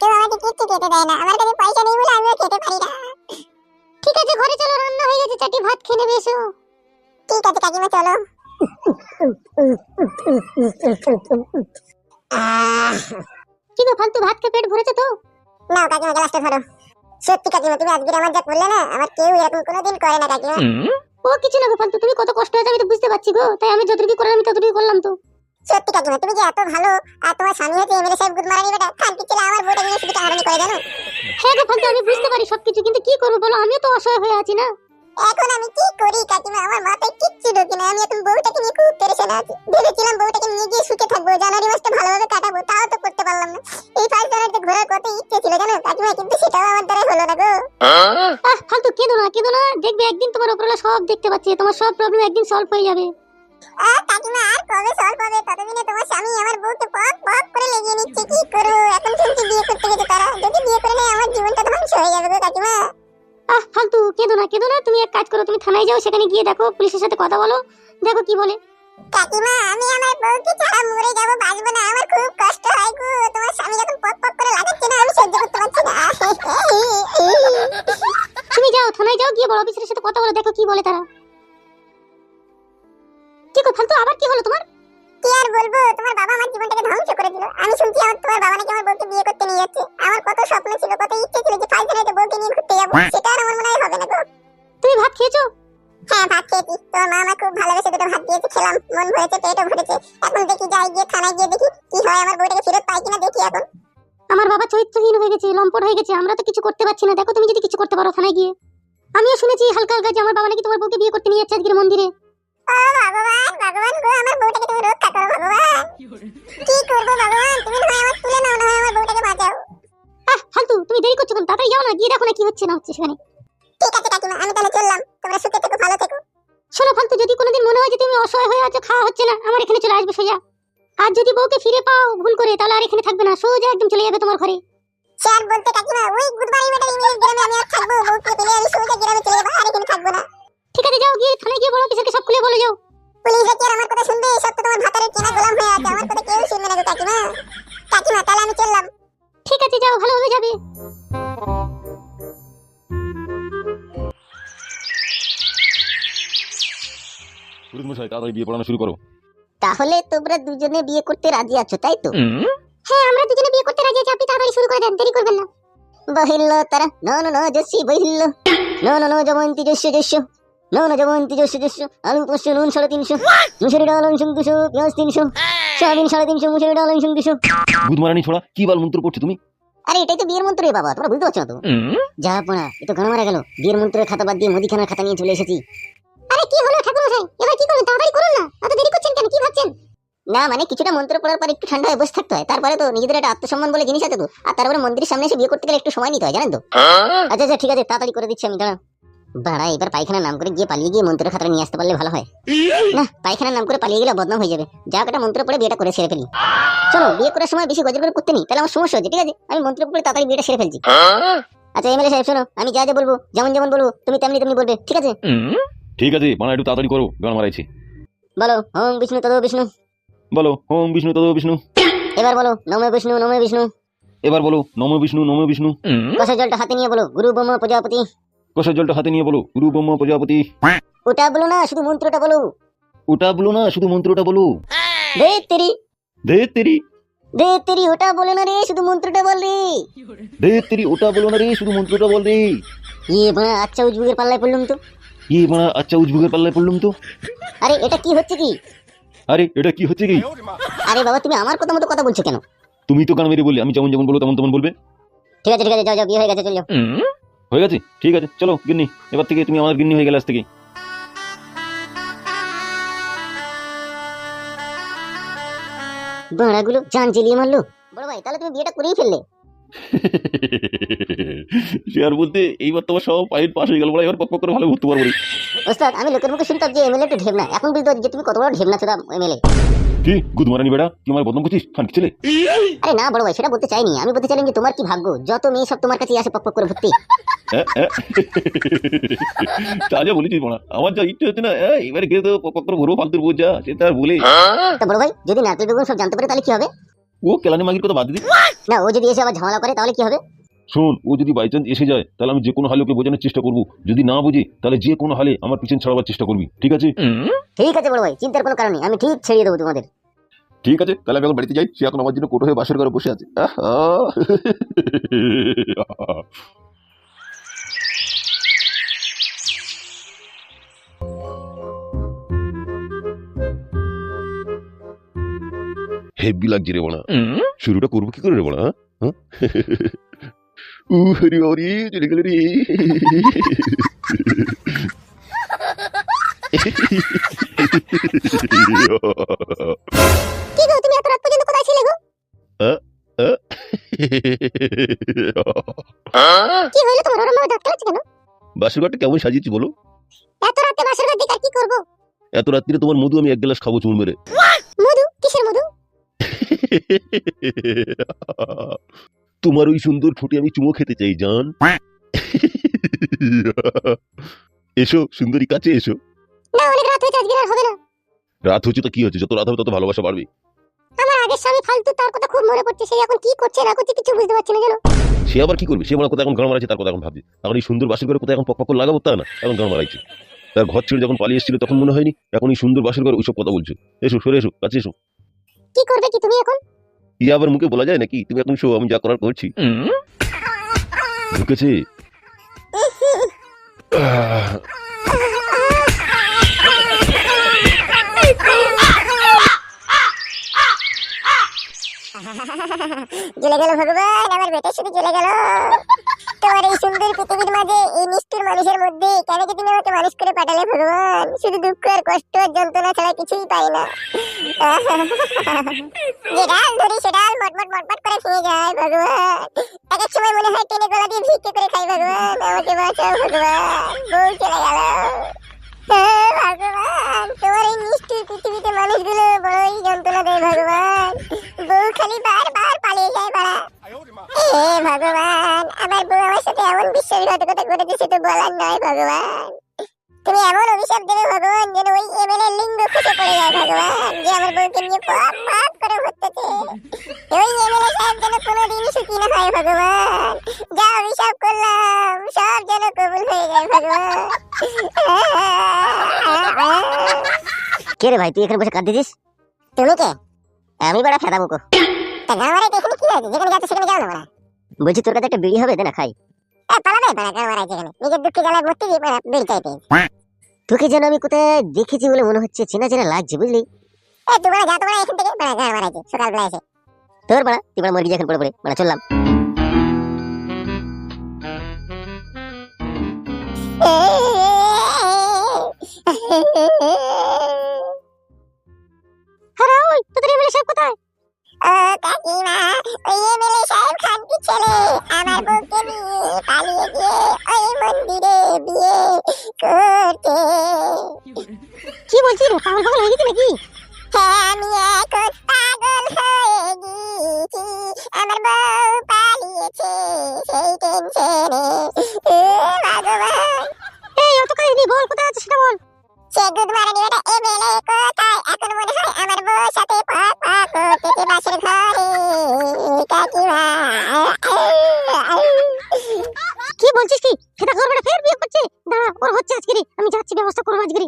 কেউ আমাকে কিচ্ছু খেতে দেয় না আমার কাছে পয়সা নেই বলে আমিও খেতে পারি না ঠিক আছে ঘরে চলো রান্না হয়ে গেছে চাটি ভাত খেয়ে নেবে এসো ঠিক আছে কাকিমা চলো কি গো ফালতু ভাত খেয়ে পেট ভরেছে তো নাও কাকিমা গ্লাসটা ধরো সত্যি কাকিমা তুমি আজকে আমার যা করলে না আমার কেউ এরকম কোনোদিন করে না কাকিমা ও কিছু না ফালতু তুমি কত কষ্ট হয়েছে আমি তো বুঝতে পারছি গো। তাই আমি যতটুকু করলাম আমি ততটুকু করলাম তো। সত্যি কাকিমা তুমি যে এত ভালো আর তোমার স্বামী হচ্ছে এমএলএ সাহেব গুদমারানি বেটা। খানকি ছেলে? আমার বউটা নিয়ে শুধু টানাটানি করে জানো? হ্যাঁ গো ফালতু আমি বুঝতে পারি সবকিছু কিন্তু কি করব বলো? আমিও তো অসহায় হয়ে আছি না। এখন আমি কি করি কাকিমা? আমার মাথায় কিচ্ছু ঢোকে না। আমি এখন বউটাকে নিয়ে খুব পেরেশান আছি। ভেবেছিলাম বউটাকে নিয়ে গিয়ে সুখে থাকব জানুয়ারি মাসটা ভালোভাবে কাটাবো তাও তো করতে পারলাম না। এই ফার্স্ট জানুয়ারিতে ঘোরার কত ইচ্ছে ছিল জানো? কাকিমা কিন্তু সেটাও আমার দ্বারা হলো না গো। আহ ফালতু কেঁদো না কেঁদো না। দেখবে একদিন তোমার উপরওয়ালা সব দেখতে পাচ্ছে তোমার সব প্রবলেম একদিন সলভ হয়ে যাবে। কাকিমা আর কবে সলভ হবে ততদিনে তোমার স্বামী আমার বউকে করে লেগে নিচ্ছে। কি করব? এখন শুনছি বিয়ে করতে গেছে তারা। যদি বিয়ে করে নেয় আমার জীবনটা ধ্বংস হয়ে যাবে গো কাকিমা। আহ ফালতু কেঁদো না কেঁদো না। তুমি এক কাজ করো তুমি থানায় যাও সেখানে গিয়ে দেখো পুলিশের সাথে কথা বলো। দেখো কি বলে। কাকিমা আমি আমার বউকে ছাড়া মরে যাব বাঁচবো না। আমার খুব কষ্ট হয় গো। তোমার স্বামী যখন করে লাগাচ্ছে না আমি সহ্য করতে পারছি না। তুমি যাও থানায় যাও গিয়ে বড় অফিসারের সাথে কথা বলো দেখো কি বলে তারা। কি গো ফালতু আবার কি হলো তোমার? কি আর বলব তোমার বাবা আমার জীবনটাকে ধ্বংস করে দিল আমি শুনছি আমার তোমার বাবা নাকি আমার বউকে বিয়ে করতে নিয়ে যাচ্ছে। আমার কত স্বপ্ন ছিল কত ইচ্ছে ছিল যে ফাইভ জানুয়ারিতে বউকে নিয়ে ঘুরতে যাব। সেটা আর আমার মনে হয় হবে না গো। তুমি ভাত খেয়েছো? হ্যাঁ ভাত খেয়েছি। তোমার মা আমার খুব ভালোবেসে দুটো ভাত দিয়েছে খেলাম মন ভরেছে পেটও ভরেছে। এখন দেখি যাই গিয়ে থানায় গিয়ে দেখি কি হয় আমার বউটাকে ফেরত পাই কিনা দেখি এখন। আমার বাবা চরিত্রহীন হয়ে গেছে লম্পট হয়ে গেছে আমরা তো কিছু করতে পারছি না। দেখো তুমি যদি কিছু করতে পারো থানায় গিয়ে। আমিও শুনেছি হালকা হালকা যে আমার বাবা নাকি তোমার বউকে বিয়ে করতে নিয়ে যাচ্ছে আজকের মন্দিরে। ও ভগবান ভগবান গো আমার বউটাকে তুমি রক্ষা করো ভগবান। কি করব ভগবান? তুমি না আমার তুলে নাও না আমার বউটাকে বাঁচাও। আহ ফালতু তুমি দেরি করছ কেন? তাড়াতাড়ি যাও না গিয়ে দেখো না কি হচ্ছে না হচ্ছে সেখানে। ঠিক আছে কাকিমা আমি তাহলে চললাম। তোমরা সুখে থেকো ভালো থেকো। শোনো ফালতু যদি কোনোদিন মনে হয় যে তুমি অসহায় হয়ে আছো খাওয়া হচ্ছে না আমার এখানে চলে আসবে সোজা। আর যদি বউকে ফিরে পাও ভুল করে তাহলে আর এখানে থাকবে না সোজা একদম চলে যাবে তোমার ঘরে। স্যার বলতে কাকিমা ওই গুডবাই মেটার ইংলিশ গ্রামে আমি আর থাকব বউকে পেলে আমি সোজা গ্রামে চলে যাব আর এখানে থাকব না। ঠিক আছে যাও গিয়ে থানায় গিয়ে বড় অফিসারকে সব খুলে বলে যাও। পুলিশরা কি আর আমার কথা শুনবে সব তো তোমার ভাতারের চেনা গোলাম হয়ে আছে আমার কথা কেউ শুনবে না গো কাকিমা। কাকিমা তাহলে আমি চললাম। ঠিক আছে যাও ভালোভাবে যাবে। পুরুষ মশাই তাড়াতাড়ি বিয়ে পড়ানো শুরু করো। তাহলে তোমরা দুজনে বিয়ে করতে রাজি আছো তাই তো? হ্যাঁ আমরা দুজনে বিয়ে করতে রাজি আছি আপনি তাড়াতাড়ি শুরু করে দেন দেরি করবেন না। বহিল্ল তারা ন ন ন জসি বহিল্ল। ন ন ন জমন্তি জস্য জস্য ন ন জমন্তি জস্য জস্য আলু পাঁচশো নুন সাড়ে তিনশো মুসুরি ডাল দুশো পেঁয়াজ তিনশো সয়াবিন সাড়ে তিনশো মুসুরি ডাল দুশো বুধমারানি ছোড়া কি বাল মন্ত্র পড়ছো তুমি আরে এটাই তো বিয়ের মন্ত্র রে বাবা তোমরা বুঝতে পারছ না তো যা পড়া এ তো ঘন মারা গেল বিয়ের মন্ত্রের খাতা বাদ দিয়ে মুদিখানার খাতা নিয়ে চলে এসেছি আরে কি হলো ঠাকুর মশাই এবার কি করুন তাড়াতাড়ি করুন না এত দেরি করছেন কেন কি ভাবছেন না মানে কিছুটা মন্ত্র পড়ার পর একটু ঠান্ডা হয়ে বসে থাকতে হয় তারপরে তো নিজেদের একটা আত্মসম্মান বলে জিনিস আছে তো আর তারপরে মন্দিরের সামনে এসে বিয়ে করতে গেলে একটু সময় নিতে হয় জানেন তো আচ্ছা আচ্ছা ঠিক আছে তাড়াতাড়ি করে দিচ্ছি আমি দাঁড়া বাড়া এবার পায়খানার নাম করে গিয়ে পালিয়ে গিয়ে মন্ত্রের খাতা নিয়ে আসতে পারলে ভালো হয়। না পায়খানার নাম করে পালিয়ে গেলে বদনাম হয়ে যাবে। যা একটা মন্ত্র পড়ে বিয়েটা করে সেরে ফেলি। চলো বিয়ে করার সময় বেশি গজর করে করতে নেই তাহলে আমার সমস্যা হচ্ছে ঠিক আছে? আমি মন্ত্র পড়ে তাড়াতাড়ি বিয়েটা সেরে ফেলছি। আচ্ছা এমএলএ সাহেব শোনো আমি যা যা বলব যেমন যেমন বলব তুমি তেমনি তেমনি বলবে ঠিক আছে? ঠিক আছে মানে একটু তাড়াতাড়ি করো গান মারাইছি। বলো ওম বিষ্ণু তদ বিষ্ণু। বলো ওম বিষ্ণু তদ বিষ্ণু। এবার বলো নমে বিষ্ণু নমে বিষ্ণু। এবার বলো নম বিষ্ণু নম বিষ্ণু। কষা জলটা হাতে নিয়ে বলো গুরু ব্রহ্ম প্রজাপতি। কষার জলটা হাতে নিয়ে বলো গুরু ব্রহ্ম প্রজাপতি। ওটা বলো না শুধু মন্ত্রটা বলো। ওটা বলো না শুধু মন্ত্রটা বলো। দে তেরি দে তেরি দে তেরি ওটা বলে না রে শুধু মন্ত্রটা বল রে। দে তেরি ওটা বলো না রে শুধু মন্ত্রটা বল রে। ইয়ে বাঁ আচ্ছা উজবুগের পাল্লায় পড়লাম তো। ইয়ে মানে আচ্ছা উজবুকের পাল্লায় পড়লাম তো। আরে এটা কি হচ্ছে কি? আরে এটা কি হচ্ছে কি? আরে বাবা তুমি আমার কথা মতো কথা বলছো কেন? তুমি তো গান মেরে বললে আমি যেমন যেমন বলব তেমন তেমন বলবে। ঠিক আছে ঠিক আছে যাও যাও বিয়ে হয়ে গেছে চল যাও। হয়ে গেছে? ঠিক আছে চলো গিন্নি। এবার থেকে তুমি আমার গিন্নি হয়ে গেলে আজ থেকে বাড়াগুলো জান মারলো। বড় ভাই তাহলে তুমি বিয়েটা করেই ফেললে। আর বলতে এইবার তোমার সব পায়ের পাশ হয়ে গেল বলে এবার পক করে ভালো ঘুরতে পারব ওস্তাদ আমি লোকের মুখে শুনতাম যে এমএলএ একটু ঢেবনা। এখন বুঝতে পারছি যে তুমি কত বড় ঢেবনা ছোড়া এমএলএ। কি? গুদ মারানি বেড়া। তুই আমার বদনাম করছিস? খান ছেলে? আরে না বড় ভাই সেটা বলতে চাইনি। আমি বলতে চাইলাম যে তোমার কি ভাগ্য? যত মেয়ে সব তোমার কাছে আসে পক পক করে ভর্তি। তা যা বলেছিস মানা আমার যা ইচ্ছে হচ্ছে না হ্যাঁ, এবারে গিয়ে তো পক করে ভরবো ফালতুর বোঝা সে তার বলে তা বড় ভাই যদি নারকেল বেগুন সব জানতে পারে তাহলে কি হবে? ও কেলানি মাগির কথা বাদ দিদি না ও যদি এসে আবার ঝামেলা করে তাহলে কি হবে? শোন ও যদি বাই চান্স এসে যায় তাহলে আমি যে কোনো হালে ওকে বোঝানোর চেষ্টা করব। যদি না বুঝি তাহলে যে কোনো হালে আমার পিছন ছাড়াবার চেষ্টা করবি। ঠিক আছে? ঠিক আছে বড় ভাই চিন্তার কোনো কারণ নেই আমি ঠিক ছেড়ে দেবো তোমাদের। ঠিক আছে তাহলে আমি এখন বাড়িতে যাই সে এখন আমার জন্য কোটো হয়ে বাসের ঘরে বসে আছে। হেব্বি লাগছে রে বোনা শুরুটা করব কি করে রে বোনা হ্যাঁ? উ হরি হরি চলে গেল রে কি গো তুমি এত রাত পর্যন্ত কোথায় ছিলে গো কি হইল তোমার ওরম ভাবে দাঁত কেন বাসের ঘরটা কেমন সাজিয়েছি বলো? এত রাতে বাসর ঘর দিকে কি করব এত রাত্রিরে তোমার মধু আমি এক গ্লাস খাব চুন মেরে। মধু? কিসের মধু? তোমার ওই সুন্দর ঠোঁটে আমি চুমো খেতে চাই জান। এসো সুন্দরী কাছে এসো। না অনেক রাত হয়েছে আজকে আর হবে না। রাত হচ্ছে তো কি হচ্ছে যত রাত হবে তত ভালোবাসা বাড়বে। আমার আগের স্বামী ফালতু তার কথা খুব মনে পড়ছে সে এখন কি করছে না করছে কিছু বুঝতে পারছি না জানো। সে আবার কি করবে? সে আমার কোথায় এখন গান মারাচ্ছে তার কথা এখন ভাবছে। এখন এই সুন্দর বাসের ঘরে কোথায় এখন পক পক লাগাবো তা না এখন গান মারাইছে তার ঘর ছেড়ে যখন পালিয়ে এসেছিল তখন মনে হয়নি এখন এই সুন্দর বাসের ঘরে ওইসব কথা বলছো। এসো সরে এসো কাছে এসো। কি করবে কি তুমি এখন? ইয়ে আবার মুখে বলা যায় নাকি? তুমি এখন শো আমি যা করার করছি। ঢুকেছে? চলে গেল ভগবান আমার বেটা শুধু চলে গেল। তোমার এই সুন্দর পৃথিবীর মাঝে মানুষের মধ্যে কেন কি তুমি আমাকে মানুষ করে পাঠালে ভগবান? শুধু দুঃখ আর কষ্ট আর যন্ত্রণা ছাড়া কিছুই পাই না। যে ডাল ধরি, সে ডাল মটমট মটমট করে ভেঙে যায় ভগবান। এক এক সময় মনে হয় টেনে গলা দিয়ে ভিক্ষে করে খাই ভগবান। আমাকে বাঁচাও ভগবান। বউ চলে গেল। ভগবান, তোমার এই নিষ্ঠুর পৃথিবীতে মানুষগুলো বড়ই যন্ত্রণা দেয় ভগবান। বউ খালি বারবার পালিয়ে যায় পাড়া হে ভগবান আমার বউ আমার সাথে এমন বিশ্বাসঘাতকতা করেছে সে তো বলার নয় ভগবান। তুমি এমন অভিশাপ দেবে ভগবান যেন ওই এমএলএ লিঙ্গ খসে পড়ে যায় ভগবান যে আমার বউকে নিয়ে পাপ পাপ করে ওই এমএলএ সাহেব যেন কোনোদিন সুখী না হয় ভগবান। যা অভিশাপ করলাম সব যেন কবুল হয়ে যায় ভগবান। কে রে ভাই তুই এখানে বসে কাঁদতেছিস? তুমি কে? আমি বেড়া ফেদা তা গাঁমারাই এখানে কি আছে যেখানে যাচ্ছে সেখানে যাও না বড়া বলছি তোর কাছে একটা বিড়ি হবে দে না খাই। এ পালাবে বড়া গাঁমারাই যেখানে নিজের দুঃখে জ্বালায় মরতে দিয়ে বড়া বের চাইতে তোকে যেন আমি কোথায় দেখেছি বলে মনে হচ্ছে চেনা চেনা লাগছে বুঝলি? এ যা এখান থেকে সকালবেলা এসে। তোর বাড়া তুই বাড়া মরবি যখন পড়ে পড়ে মানে চললাম। কাকিমা ওই এমএলএ সাহেব খানকি ছেলে। আমার বউকে নিয়ে পালিয়ে গিয়ে ওই মন্দিরে বিয়ে করতে। কি বলছিস পাগল পাগল হয়ে গেছি নাকি? হ্যাঁ আমি এখন পাগল হয়ে গেছি আমার বউ পালিয়েছে সেই টেনশনে কি বলছিস কি? সেটা করবে ফের বিয়ে করছে? দাঁড়া, ওর হচ্ছে আজকে আমি যাচ্ছি, ব্যবস্থা করব আজকে।